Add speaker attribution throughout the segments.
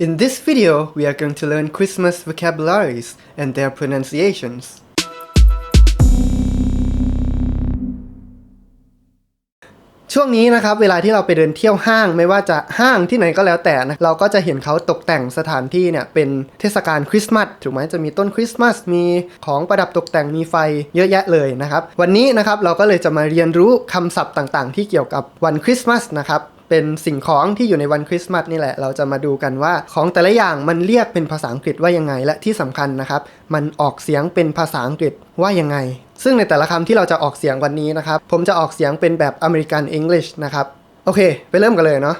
Speaker 1: In this video, we are going to learn Christmas vocabularies and their pronunciations. ช่วงนี้นะครับเวลาที่เราไปเดินเที่ยวห้างไม่ว่าจะห้างที่ไหนก็แล้วแต่นะเราก็จะเห็นเขาตกแต่งสถานที่เนี่ยเป็นเทศกาลคริสต์มาสถูกไหมจะมีต้นคริสต์มาสมีของประดับตกแต่งมีไฟเยอะแยะเลยนะครับ วันนี้นะครับเราก็เลยจะมาเรียนรู้คำศัพท์ต่างๆ ที่เกี่ยวกับวันคริสต์มาสนะครับ เป็นสิ่งของที่อยู่ในวันคริสต์มาสนี่แหละ เราจะมาดูกันว่าของแต่ละอย่างมันเรียกเป็นภาษาอังกฤษว่ายังไง และที่สำคัญนะครับ มันออกเสียงเป็นภาษาอังกฤษว่ายังไง ซึ่งในแต่ละคำที่เราจะออกเสียงวันนี้นะครับ ผมจะออกเสียงเป็นแบบอเมริกันอังกฤษนะครับ โอเค ไปเริ่มกันเลยเนาะ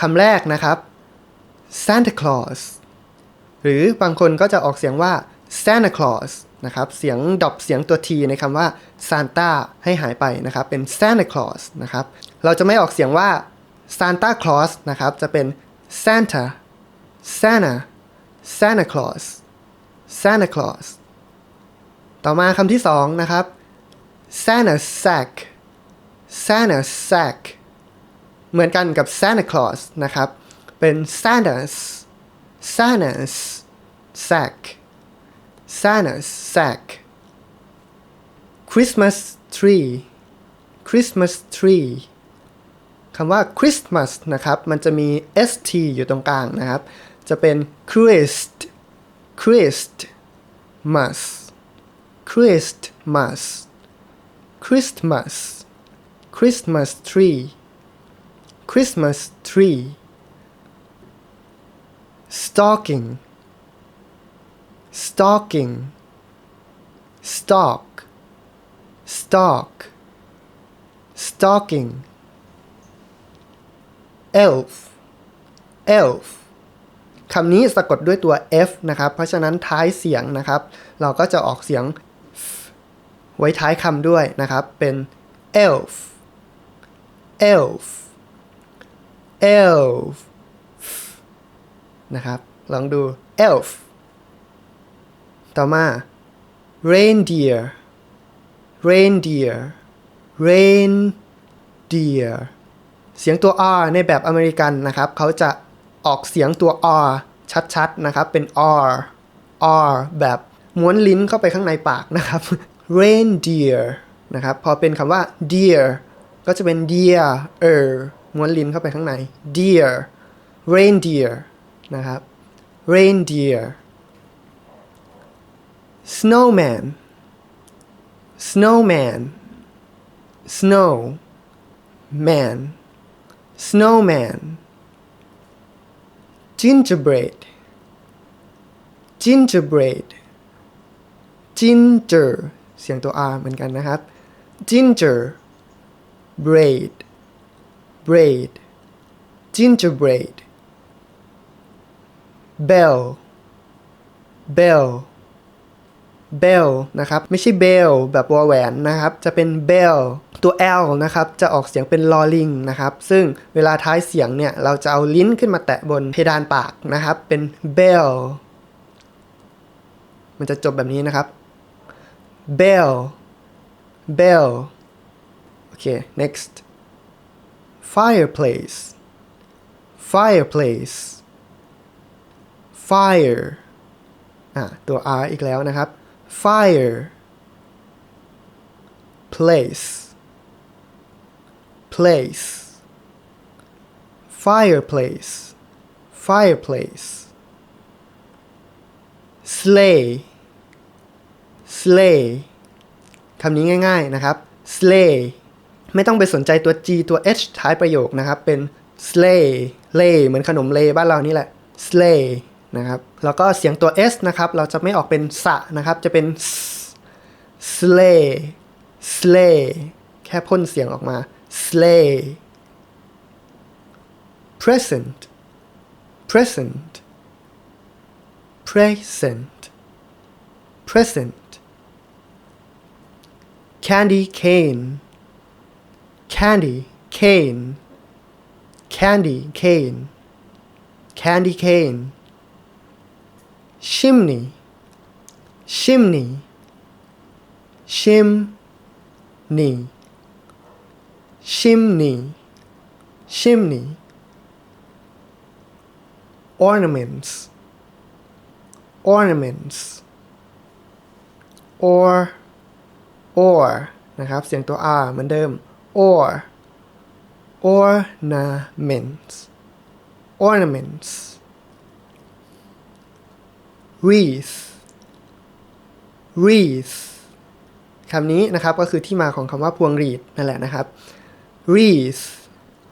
Speaker 1: คำแรกนะครับ Santa Claus หรือบางคนก็จะออกเสียงว่า Santa Claus นะครับ เสียงดอปเสียงตัว T ในคำว่า Santa ให้หายไปนะครับ เป็น Santa Claus นะครับ เราจะไม่ออกเสียงว่า Santa Claus นะครับ จะเป็น Santa Santa Santa Claus Santa Claus ต่อมาคำที่สองนะครับ Santa sack Santa sack เหมือนกันกับ Santa Claus นะครับ เป็น Santa's Santa's sack Santa's sack Christmas tree Christmas tree คำว่า Christmas นะครับ มันจะมี st อยู่ตรงกลางนะครับ จะเป็น Christ Christmas Christmas Christmas Christmas tree Christmas tree stocking stocking stock stock stocking elf elf คำนี้สะกดด้วยตัว f นะครับ เพราะฉะนั้นท้ายเสียงนะครับ เราก็จะออกเสียง ไว้ท้ายคำด้วยนะครับ เป็น elf elf elf นะครับ ลองดู elf ต่อมา reindeer reindeer reindeer เสียงตัว r ในแบบอเมริกันนะครับเขาจะออกเสียงตัว r ชัดๆนะครับเป็น r r แบบม้วนลิ้นเข้าไปข้างในปากนะครับ reindeer นะครับพอเป็นคำว่า deer ก็จะเป็น deer เออม้วนลิ้นเข้าไปข้างใน deer reindeer นะครับ reindeer snowman snowman snow man snowman gingerbread gingerbread ginger เสียงตัว R เหมือนกันนะครับ ginger braid braid gingerbread bell bell bell นะครับ ไม่ใช่ bell แบบวอแหวนนะครับ จะเป็น bell ตัว l นะครับจะออกเสียงเป็นลอลิงนะครับซึ่งเวลาท้ายเสียงเนี่ยเราจะเอาลิ้นขึ้นมาแตะบนเพดานปากนะครับเป็น bell มันจะจบแบบนี้นะครับ bell bell โอเค next fireplace fireplace fire อะตัว r อีกแล้วนะครับ fire place place fireplace fireplace sleigh sleigh คำนี้ง่ายๆนะครับ sleigh ไม่ต้องไปสนใจตัว g ตัว h ท้ายประโยคนะครับ เป็น sleigh lay เหมือนขนมเลบ้านเรานี่แหละ sleigh นะครับ แล้วก็เสียงตัว s นะครับ เราจะไม่ออกเป็นสะนะครับ จะเป็น sleigh sleigh แค่พ่นเสียงออกมา sleigh present. Present. Present. Present. Candy cane. Candy cane. Candy cane. Candy cane. Chimney chimney chimney chimney chimney ornaments ornaments or or นะครับ เสียงตัว r เหมือนเดิม or ornaments ornaments wreath wreath คำนี้นะครับก็คือที่มาของคำว่าพวงหรีดนั่นแหละนะครับ wreath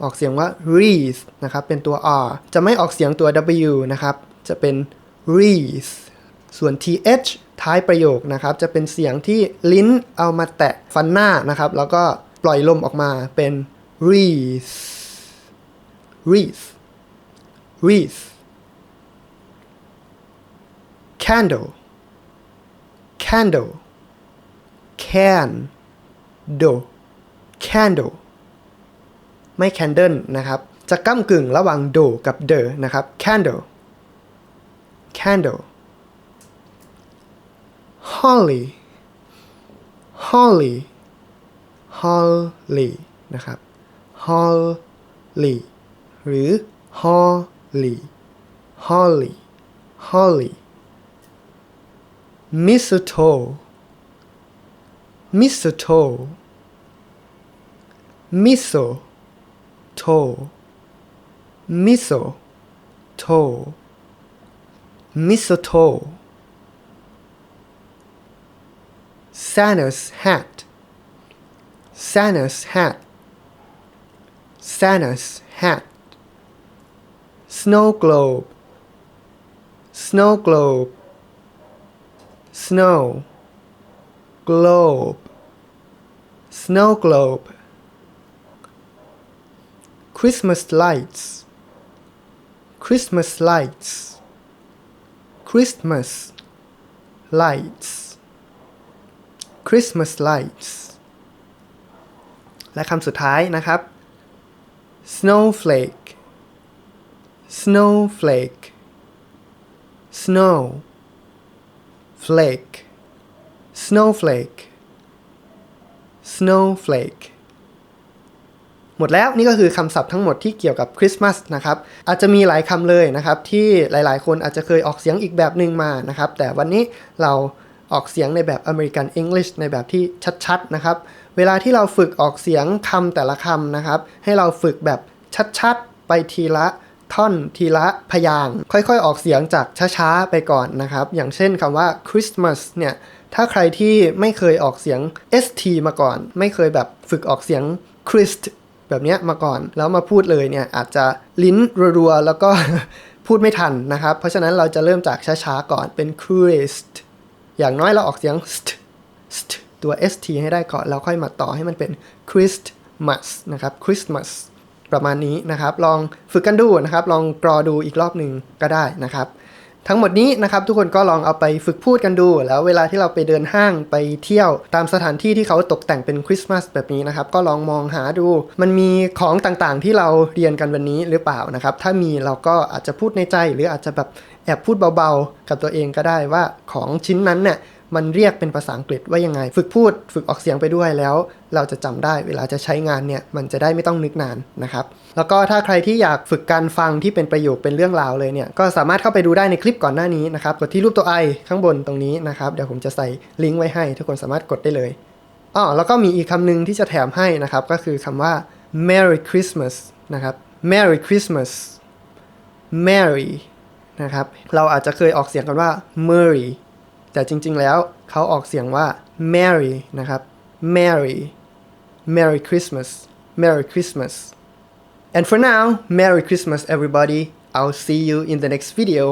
Speaker 1: ออกเสียงว่า wreath นะครับ เป็นตัว r จะไม่ออกเสียงตัว w นะครับ จะเป็น wreath ส่วน th ท้ายประโยคนะครับ จะเป็นเสียงที่ลิ้นเอามาแตะฟันหน้านะครับ แล้วก็ปล่อยลมออกมาเป็น wreath wreath wreath candle candle can do candle ไม่ candle นะครับ จะก้ากึ่งระหว่าง do กับ the นะครับ candle candle holly holly holly นะครับ holly หรือ holly holly holly mistletoe mistletoe mistletoe mistletoe mistletoe Santa's hat Santa's hat Santa's hat snow globe snow globe snow globe snow globe Christmas lights Christmas lights Christmas lights Christmas lights และคำสุดท้ายนะครับ snowflake snowflake snow flake snowflake snowflake หมดแล้วนี่ก็คือคำศัพท์ทั้งหมดที่เกี่ยวกับคริสต์มาสนะครับอาจจะมีหลายคำเลยนะครับที่หลายๆ คนอาจจะเคยออกเสียงอีกแบบหนึ่งมานะครับแต่วันนี้เราออกเสียงในแบบอเมริกันอังกฤษในแบบที่ชัดๆนะครับเวลาที่เราฝึกออกเสียงคำแต่ละคำนะครับให้เราฝึกแบบชัดๆ ไปทีละท่อนทีละพยางค์ค่อยๆ ออกเสียงจากช้าๆ ไปก่อนนะครับ อย่างเช่นคำว่า Christmas เนี่ย ถ้าใครที่ไม่เคยออกเสียง st มาก่อน ไม่เคยแบบฝึกออกเสียง Christ แบบนี้มาก่อน แล้วมาพูดเลยเนี่ยอาจจะลิ้นรัวๆ แล้วก็พูดไม่ทันนะครับ เพราะฉะนั้นเราจะเริ่มจากช้าๆ ก่อนเป็น Christ อย่างน้อยเราออกเสียง st st ตัว st ให้ได้ก่อน แล้วค่อยมาต่อให้มันเป็น Christmas นะครับ Christmas ประมาณนี้นะครับ ลองฝึกกันดูนะครับ ลองกรอดูอีกรอบหนึ่งก็ได้นะครับ ทั้งหมดนี้นะครับทุกคนก็ลองเอาไปฝึกพูดกันดู แล้วเวลาที่เราไปเดินห้างไปเที่ยว ตามสถานที่ที่เขาตกแต่งเป็นคริสต์มาสแบบนี้นะครับก็ลองมองหาดู มันมีของต่างๆ ที่เราเรียนกันวันนี้หรือเปล่านะครับถ้ามีเราก็อาจจะพูดในใจหรืออาจจะแบบแอบพูดเบาๆ กับตัวเองก็ได้ว่าของชิ้นนั้นเนี่ย มันเรียกเป็นภาษาอังกฤษว่ายังไง ฝึกพูดฝึกออกเสียงไปด้วยแล้ว เราจะจำได้เวลาจะใช้งานเนี่ยมันจะได้ไม่ต้องนึกนานนะครับ แล้วก็ถ้าใครที่อยากฝึกการฟังที่เป็นประโยคเป็นเรื่องราวเลยเนี่ยก็สามารถเข้าไปดูได้ในคลิปก่อนหน้านี้นะครับกดที่รูปตัวไอข้างบนตรงนี้นะครับเดี๋ยวผมจะใส่ลิงก์ไว้ให้ ทุกคนสามารถกดได้เลยอ๋อแล้วก็มีอีกคำหนึ่งที่จะแถมให้นะครับก็คือคำว่า Merry Christmas นะครับ Merry Christmas Merry นะครับ เราอาจจะเคยออกเสียงกันว่า Merry แต่จริงๆ แล้วเขาออกเสียงว่า Merry นะครับ Merry Merry Christmas Merry Christmas and for now Merry Christmas everybody I'll see you in the next video